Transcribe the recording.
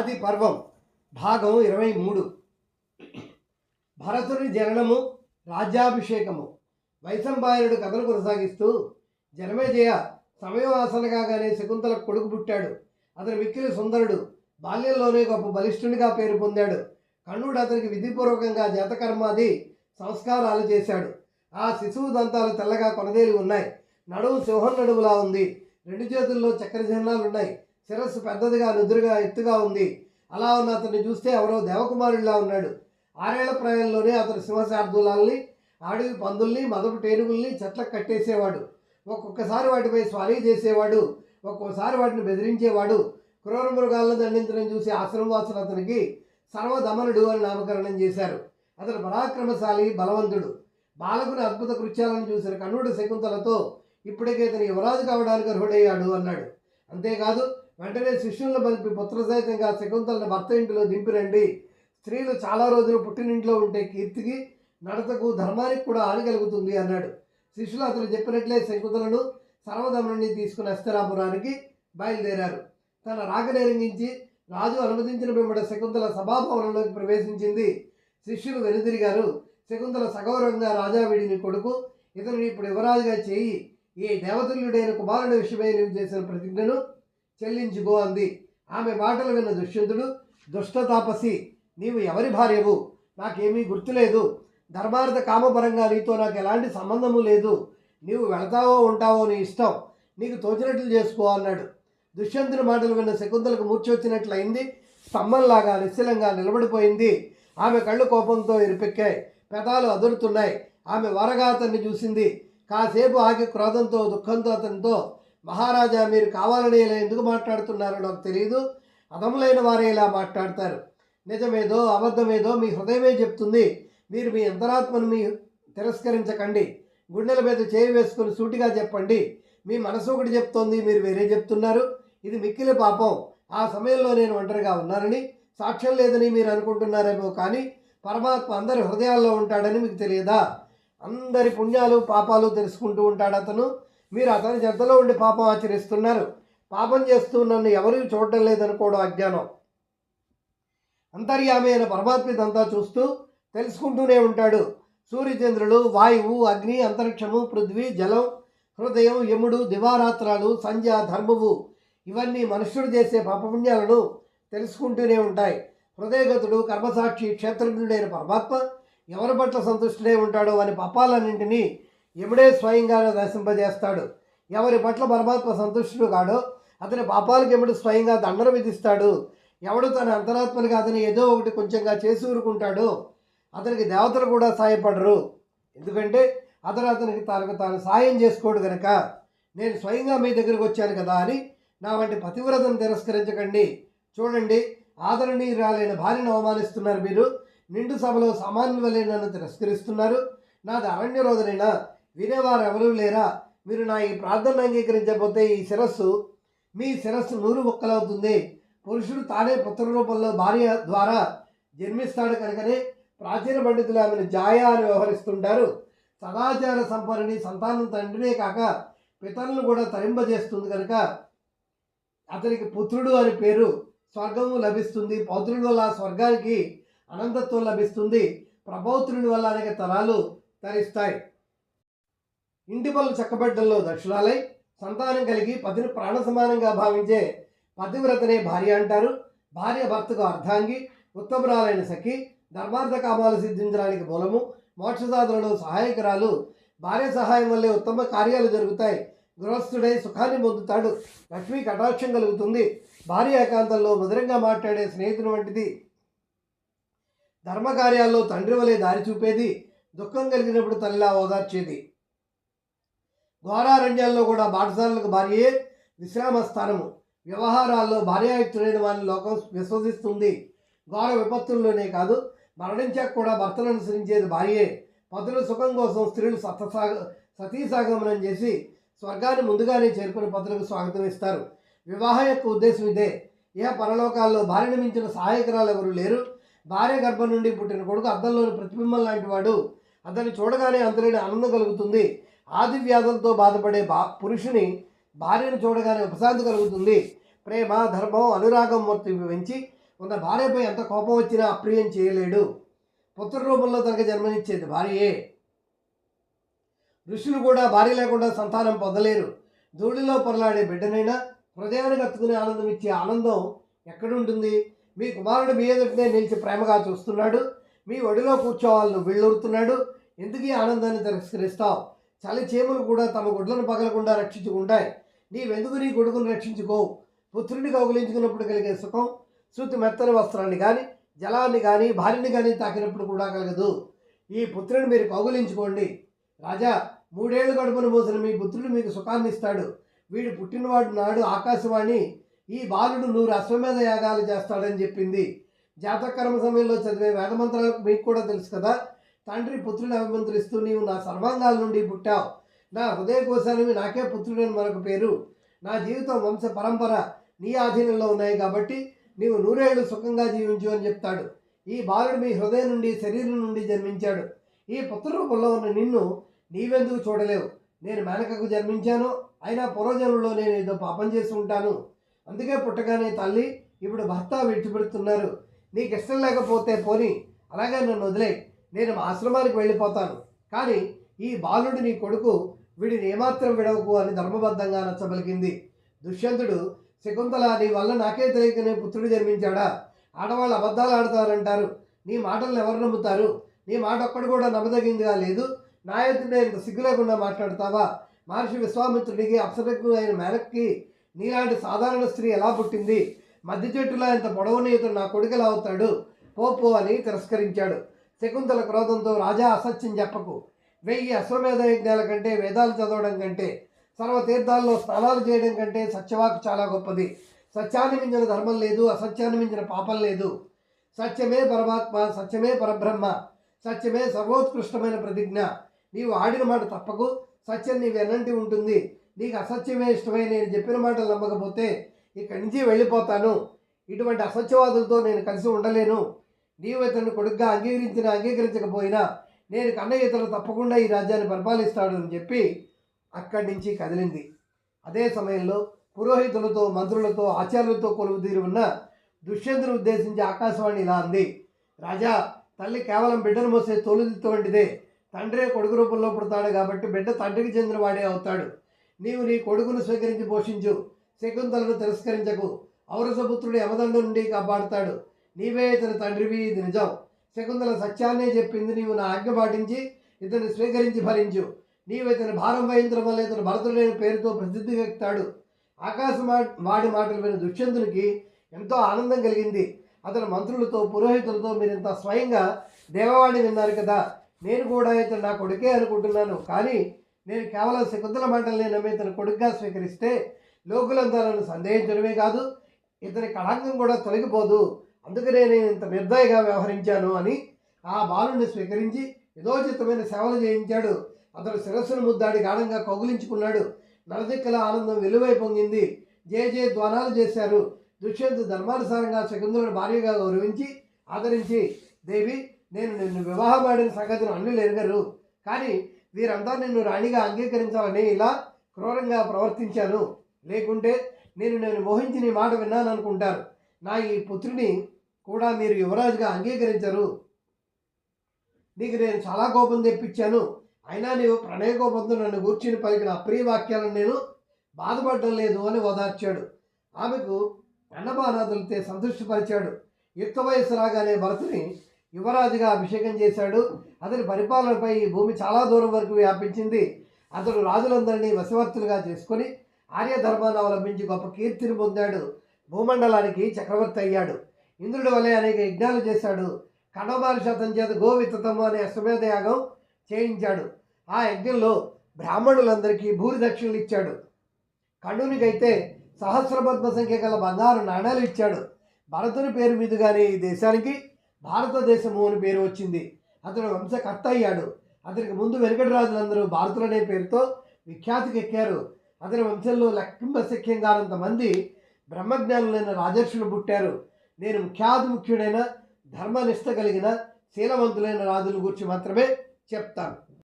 ఆది పర్వం భాగం ఇరవై మూడు. భరతుని జననము రాజ్యాభిషేకము. వైశంబాయనుడు కథలు కొనసాగిస్తూ జనమేజయ సమయం ఆసన కాగానే శకుంతలకు కొడుకు పుట్టాడు. అతను మిక్కిలి సుందరుడు బాల్యంలోనే గొప్ప బలిష్ఠునిగా పేరు పొందాడు. కర్ణుడు అతనికి విధిపూర్వకంగా జాతకర్మాది సంస్కారాలు చేశాడు. ఆ శిశువు దంతాలు తెల్లగా కొనదేలి ఉన్నాయి. నడుము సింహం నడుములా ఉంది. రెండు చేతుల్లో చక్కెర చిహ్నాలు ఉన్నాయి శిరస్సు పెద్దదిగా నుదురుగా ఎత్తుగా ఉంది. అలా ఉన్న అతన్ని చూస్తే ఎవరో దేవకుమారుడిలా ఉన్నాడు. ఆరేళ్ళ ప్రాయంలోనే అతను సింహశార్దులాల్ని అడవి పందుల్ని మదపు టేనుగుల్ని చెట్లకు కట్టేసేవాడు. ఒక్కొక్కసారి వాటిపై స్వారీ చేసేవాడు. ఒక్కొక్కసారి వాటిని బెదిరించేవాడు. క్రూర మృగాలను దండించడం చూసి ఆశ్రమవాసులు అతనికి సర్వధమనుడు అని నామకరణం చేశారు. అతను పరాక్రమశాలి బలవంతుడు. బాలకుని అద్భుత కృత్యాలను చూసిన కన్నుడు శకుంతలతో ఇప్పటికే ఇతను యువరాజు కావడానికి అర్హుడయ్యాడు అన్నాడు. అంతేకాదు వెంటనే శిష్యులను పంపి పుత్రసహితంగా శకుంతలను భర్త ఇంటిలో దింపిరండి. స్త్రీలు చాలా రోజులు పుట్టినింట్లో ఉంటే కీర్తికి నడతకు ధర్మానికి కూడా హాని కలుగుతుంది అన్నాడు. శిష్యులు అతను చెప్పినట్లే శకుంతలను సర్వదమనుని తీసుకుని అస్తరాపురానికి బయలుదేరారు. తన రాకనేరంగించి రాజు అనుమతించిన వెంబడ శకుంతల సభాభవనంలోకి ప్రవేశించింది. శిష్యులు వెనుదిరిగారు. శకుంతల సగౌరవంగా రాజావిడిని కొడుకు ఇతను ఇప్పుడు యువరాజుగా చేయి. ఈ దేవతుల్యుడైన కుమారుడి విషయమై నేను చేసిన ప్రతిజ్ఞను చెల్లించుకో అంది ఆమె మాటలు విన్న దుష్యంతుడు దుష్టతాపసి నీవు ఎవరి భార్యవు? నాకేమీ గుర్తులేదు. ధర్మార్థ కామపరంగా నీతో నాకు ఎలాంటి సంబంధము లేదు. నీవు వెళతావో ఉంటావో నీ ఇష్టం. నీకు తోచినట్లు చేసుకో అన్నాడు. దుష్యంతుని మాటలు విన్న శకుంతలకు మూర్చొచ్చినట్లయింది స్తంభంలాగా నిశ్చలంగా నిలబడిపోయింది. ఆమె కళ్ళు కోపంతో ఎరిపెక్కాయి పెదాలు అదురుతున్నాయి. ఆమె వరగా అతన్ని చూసింది. కాసేపు ఆగి క్రోధంతో దుఃఖంతో అతనితో మహారాజా మీరు కావాలని ఇలా ఎందుకు మాట్లాడుతున్నారో? నాకు తెలియదు అదములైన వారే ఇలా మాట్లాడతారు. నిజమేదో అబద్ధమేదో మీ హృదయమే చెప్తుంది. మీరు మీ అంతరాత్మను మీ తిరస్కరించకండి. గుండెల మీద చేయి వేసుకుని సూటిగా చెప్పండి. మీ మనసు ఒకటి చెప్తోంది మీరు వేరే చెప్తున్నారు. ఇది మిక్కిలి పాపం. ఆ సమయంలో నేను ఒంటరిగా ఉన్నానని సాక్ష్యం లేదని మీరు అనుకుంటున్నారేమో కానీ పరమాత్మ అందరి హృదయాల్లో ఉంటాడని మీకు తెలియదా? అందరి పుణ్యాలు పాపాలు తెలుసుకుంటూ ఉంటాడు అతను. మీరు అతని చెత్తలో ఉండి పాపం ఆచరిస్తున్నారు. పాపం చేస్తూ నన్ను ఎవరూ చూడటం లేదనుకోవడం అజ్ఞానం. అంతర్యామి అయిన పరమాత్మిదంతా చూస్తూ తెలుసుకుంటూనే ఉంటాడు. సూర్యచంద్రులు వాయువు అగ్ని అంతరిక్షము పృథ్వీ జలం హృదయం యముడు దివారాత్రాలు సంధ్య ధర్మవు ఇవన్నీ మనుష్యుడు చేసే పాపపుణ్యాలను తెలుసుకుంటూనే ఉంటాయి. హృదయగతుడు కర్మసాక్షి క్షేత్రజ్ఞుడైన పరమాత్మ ఎవరి పట్ల సంతుష్టుడై ఉంటాడో అని పాపాలన్నింటినీ ఎముడే స్వయంగా నశింపజేస్తాడు. ఎవరి పట్ల పరమాత్మ సంతుష్టుడు కాడో అతని పాపాలకు ఎముడు స్వయంగా దండన విధిస్తాడు. ఎవడు తన అంతరాత్మనిగా అతని ఏదో ఒకటి కొంచెంగా చేసి ఊరుకుంటాడు అతనికి దేవతలు కూడా సాయపడరు. ఎందుకంటే అతను అతనికి తనకు తాను సాయం చేసుకోడు గనక. నేను స్వయంగా మీ దగ్గరికి వచ్చాను కదా అని నా వంటి పతివ్రతను తిరస్కరించకండి. చూడండి ఆదరణీయురాలైన భార్యను అవమానిస్తున్నారు మీరు. నిండు సభలో సామాన్యుల నన్ను తిరస్కరిస్తున్నారు. నాది అరణ్య రోజునైనా వినేవారు ఎవరూ లేరా? మీరు నా ఈ ప్రార్థన అంగీకరించకపోతే ఈ శిరస్సు మీ శిరస్సు నూరు ముక్కలవుతుంది. పురుషుడు తానే పుత్ర రూపంలో భార్య ద్వారా జన్మిస్తాడు కనుకనే ప్రాచీన పండితులు ఆమెను జాయ అని వ్యవహరిస్తుంటారు. సదాచార సంపన్నుని సంతానం తండ్రినే కాక పితరులను కూడా తరింపజేస్తుంది కనుక అతనికి పుత్రుడు అని పేరు స్వర్గము లభిస్తుంది. పౌత్రుడి వల్ల స్వర్గానికి అనంతత్వం లభిస్తుంది. ప్రభౌత్రుని వల్ల అనేక తరాలు తరిస్తాయి. ఇంటి పనులు చక్కబెట్టడంలో దక్షురాలై సంతానం కలిగి పతిని ప్రాణ సమానంగా భావించే పతివ్రతనే భార్య అంటారు. భార్య భర్తకు అర్ధాంగి ఉత్తమరాలైన సఖి ధర్మార్థ కామాలు సిద్ధించడానికి మూలము మోక్షసాధనలో సహాయకురాలు. భార్య సహాయం వల్లే ఉత్తమ కార్యాలు జరుగుతాయి. గృహస్థుడై సుఖాన్ని పొందుతాడు. లక్ష్మీ కటాక్షం కలుగుతుంది. భార్య ఏకాంతంలో మధురంగా మాట్లాడే స్నేహితుని వంటిది. ధర్మకార్యాల్లో తండ్రి వలె దారి చూపేది. దుఃఖం కలిగినప్పుడు తల్లిలా ఓదార్చేది. ఘోరారణ్యాల్లో కూడా బాటసారులకు భార్యే విశ్రామ స్థానము వ్యవహారాల్లో భార్యాయుక్తుడైన వారిని లోకం విశ్వసిస్తుంది. ఘోర విపత్తుల్లోనే కాదు మరణించాక కూడా భర్తను అనుసరించేది భార్యే. పతుల సుఖం కోసం స్త్రీలు సతసాగ సతీసాగమనం చేసి స్వర్గాన్ని ముందుగానే చేరుకుని పతులకు స్వాగతం ఇస్తారు. వివాహం యొక్క ఉద్దేశం ఇదే. ఏ పరలోకాల్లో భార్యను మించిన సహాయకురాలు ఎవరు లేరు. భార్య గర్భం నుండి పుట్టిన కొడుకు అద్దంలోని ప్రతిబింబం లాంటి వాడు. అతన్ని చూడగానే అంతలేని ఆనందం కలుగుతుంది. ఆది వ్యాధులతో బాధపడే బా పురుషుని భార్యను చూడగానే ఉపశాంతి కలుగుతుంది. ప్రేమ ధర్మం అనురాగం మూర్తి పెంచి ఉన్న భార్యపై ఎంత కోపం వచ్చినా అప్రియం చేయలేడు. పుత్ర రూపంలో తనకు జన్మనిచ్చేది భార్యే ఋషులు కూడా భార్య లేకుండా సంతానం పొందలేరు. ధూళిలో పొరలాడే బిడ్డనైనా హృదయానికి కత్తుకునే ఆనందం ఇచ్చే ఆనందం ఎక్కడుంటుంది? మీ కుమారుడు మీ నిలిచి ప్రేమగా చూస్తున్నాడు. మీ ఒడిలో కూర్చోవాలను వెళ్ళుతున్నాడు ఎందుకు ఈ ఆనందాన్ని తిరస్కరిస్తావు? చలి చీమలు కూడా తమ గుడ్లను పగలకుండా రక్షించుకుంటాయి. నీవెందుకు నీ కొడుకును రక్షించుకో? పుత్రుని కౌగులించుకున్నప్పుడు కలిగే సుఖం శృతి మెత్తని వస్త్రాన్ని కానీ జలాన్ని కానీ భార్యని కానీ తాకినప్పుడు కూడా కలగదు. ఈ పుత్రుని మీరు కౌగులించుకోండి. రాజా మూడేళ్ళు గడుపును మోసిన మీ పుత్రుడు మీకు సుఖాన్ని ఇస్తాడు వీడు పుట్టినవాడు నాడు ఆకాశవాణి ఈ బాలుడు నూరు అశ్వమేధ యాగాలు చేస్తాడని చెప్పింది. జాతకర్మ సమయంలో చదివే వేదమంత్రాలు మీకు కూడా తెలుసు కదా తండ్రి పుత్రుని అభిమంత్రిస్తూ నీవు నా సర్వాంగాల నుండి పుట్టావు. నా హృదయ కోశానివి నాకే పుత్రుడని మరొక పేరు. నా జీవితం వంశ పరంపర నీ ఆధీనంలో ఉన్నాయి కాబట్టి నీవు నూరేళ్ళు సుఖంగా జీవించు అని చెప్తాడు. ఈ బాలుడు మీ హృదయం నుండి శరీరం నుండి జన్మించాడు. ఈ పుత్ర రూపంలో ఉన్న నిన్ను నీవెందుకు చూడలేవు. నేను మేనకకు జన్మించాను. అయినా పూర్వజన్మలో నేను ఏదో పాపం చేసి ఉంటాను. అందుకే పుట్టగానే తల్లి ఇప్పుడు భర్త విడిచిపెడుతున్నారు. నీకు ఇష్టం లేకపోతే పోని అలాగే నన్ను వదిలే నేను మా ఆశ్రమానికి వెళ్ళిపోతాను. కానీ ఈ బాలుడు నీ కొడుకు వీడిని ఏమాత్రం విడవకు అని ధర్మబద్ధంగా నచ్చబలికింది. దుష్యంతుడు శకుంతల నీ వల్ల నాకే తెలియకనే పుత్రుడు జన్మించాడా? ఆడవాళ్ళు అబద్ధాలు ఆడతారంటారు. నీ మాటలను ఎవరు నమ్ముతారు? నీ మాట ఒక్కడు కూడా నమ్మదగిందిగా లేదు. నాయకుడే ఇంత సిగ్గు లేకుండా మాట్లాడతావా? మహర్షి విశ్వామిత్రుడికి అప్సరకు అయిన మేనక్కి నీలాంటి సాధారణ స్త్రీ ఎలా పుట్టింది? మధ్య చెట్టులా ఇంత పొడవుని ఇతను నా కొడుకు ఎలా అవుతాడు? పోపో అని తిరస్కరించాడు. శకుంతల క్రోధంతో రాజా అసత్యం చెప్పకు. వెయ్యి అశ్వమేధ యజ్ఞాల కంటే వేదాలు చదవడం కంటే సర్వతీర్థాల్లో స్నానాలు చేయడం కంటే సత్యవాకు చాలా గొప్పది. సత్యాన్ని మించిన ధర్మం లేదు అసత్యాన్ని మించిన పాపం లేదు. సత్యమే పరమాత్మ సత్యమే పరబ్రహ్మ సత్యమే సర్వోత్కృష్టమైన ప్రతిజ్ఞ. నీవు ఆడిన మాట తప్పకు సత్యం నీ వెన్నంటి ఉంటుంది? నీకు అసత్యమే ఇష్టమే నేను చెప్పిన మాటలు నమ్మకపోతే ఇక్కడి నుంచి వెళ్ళిపోతాను. ఇటువంటి అసత్యవాదులతో నేను కలిసి ఉండలేను. నీవు ఇతను కొడుగ్గా అంగీకరించినా అంగీకరించకపోయినా నేను కన్నయ్య ఇతను తప్పకుండా ఈ రాజ్యాన్ని పరిపాలిస్తాడు అని చెప్పి అక్కడి నుంచి కదిలింది. అదే సమయంలో పురోహితులతో మంత్రులతో ఆచార్యులతో కొలువుదీరి ఉన్న దుష్యంతుని ఉద్దేశించి ఆకాశవాణి ఇలా అంది. రాజా తల్లి కేవలం బిడ్డను మోసే తొలిదిత్తు వంటిదే. తండ్రే కొడుకు రూపంలో పుడతాడు కాబట్టి బిడ్డ తండ్రికి చెందిన వాడే అవుతాడు. నీవు నీ కొడుకును స్వీకరించి పోషించు. శకుంతలను తిరస్కరించకు. ఔరసపుత్రుడు యమదండ నుండి కాపాడుతాడు. నీవే ఇతని తండ్రివి ఇది నిజం. శకుంతల సత్యాన్నే చెప్పింది నీవు నా ఆజ్ఞ పాటించి ఇతన్ని స్వీకరించి భరించు నీవు ఇతని భారం వహించడం వల్ల ఇతను భరతుడైన పేరుతో ప్రసిద్ధి ఆకాశ ఆకాశం వాడి మాటలు విని దుష్యంతునికి ఎంతో ఆనందం కలిగింది. అతని మంత్రులతో పురోహితులతో మీరు ఇంత స్వయంగా దేవవాణి విన్నారు కదా. నేను కూడా ఇతను నా కొడుకే అనుకుంటున్నాను. కానీ నేను కేవలం శకుంతల మాటల్ని నమ్మి ఇతను కొడుకుగా స్వీకరిస్తే లోకులంతా నన్ను సందేహించడమే కాదు ఇతని కళాంగం కూడా తొలగిపోదు. అందుకనే నేను ఇంత నిర్దయగా వ్యవహరించాను అని ఆ బాలుని స్వీకరించి యథోచితమైన సేవలు చేయించాడు. అతడు శిరస్సును ముద్దాడి గాఢంగా కౌగులించుకున్నాడు. నలదిక్కల ఆనందం వెలువై పొంగింది. జే జే ద్వానాలు చేశారు. దుష్యంతు ధర్మానుసారంగా శకుంతలను భార్యగా గౌరవించి ఆదరించి దేవి నేను నిన్ను వివాహమాడిన సంగతిని అన్నులు ఎరగరు కానీ వీరంతా నిన్ను రాణిగా అంగీకరించాలని ఇలా క్రూరంగా ప్రవర్తించాను. లేకుంటే నేను నేను మోహించి నీ మాట విన్నాను అనుకుంటారు. నా ఈ పుత్రుని కూడా మీరు యువరాజుగా అంగీకరించరు. నీకు నేను చాలా కోపం తెప్పించాను. అయినా నీవు ప్రణయ కోపంతో నన్ను కూర్చుని పలికిన అప్రియ వాక్యాలను నేను బాధపడడం లేదు అని ఓదార్చాడు. ఆమెకు అన్నపానాదులతో సంతృష్టిపరిచాడు యుక్త వయసు రాగానే భరతుని యువరాజుగా అభిషేకం చేశాడు. అతని పరిపాలనపై ఈ భూమి చాలా దూరం వరకు వ్యాపించింది. అతడు రాజులందరినీ వశవర్తులుగా చేసుకొని ఆర్యధర్మాన్ని అవలంబించి గొప్ప కీర్తిని పొందాడు. భూమండలానికి చక్రవర్తి అయ్యాడు. ఇంద్రుడి వలె అనేక యజ్ఞాలు చేశాడు. కణమారి చేత గోవిత్తము అనే అశ్వమేధ యాగం చేయించాడు. ఆ యజ్ఞంలో బ్రాహ్మణులందరికీ భూరి దక్షిణలు ఇచ్చాడు. కణునికైతే సహస్రపద్మ సంఖ్య గల బంగారు నాణాలు ఇచ్చాడు. భరతుని పేరు మీదుగానే ఈ దేశానికి భారతదేశము అని పేరు వచ్చింది. అతడు వంశకర్త అయ్యాడు. అతనికి ముందు వెనుకటి రాజులందరూ భారతులనే పేరుతో విఖ్యాతికి ఎక్కారు అతని వంశంలో లెక్కింపశక్యంగానంత మంది బ్రహ్మజ్ఞానులైన రాజర్షులు పుట్టారు. నేను ముఖ్యాతి ముఖ్యుడైన ధర్మనిష్ట కలిగిన శీలవంతులైన రాజుల గురించి మాత్రమే చెప్తాను.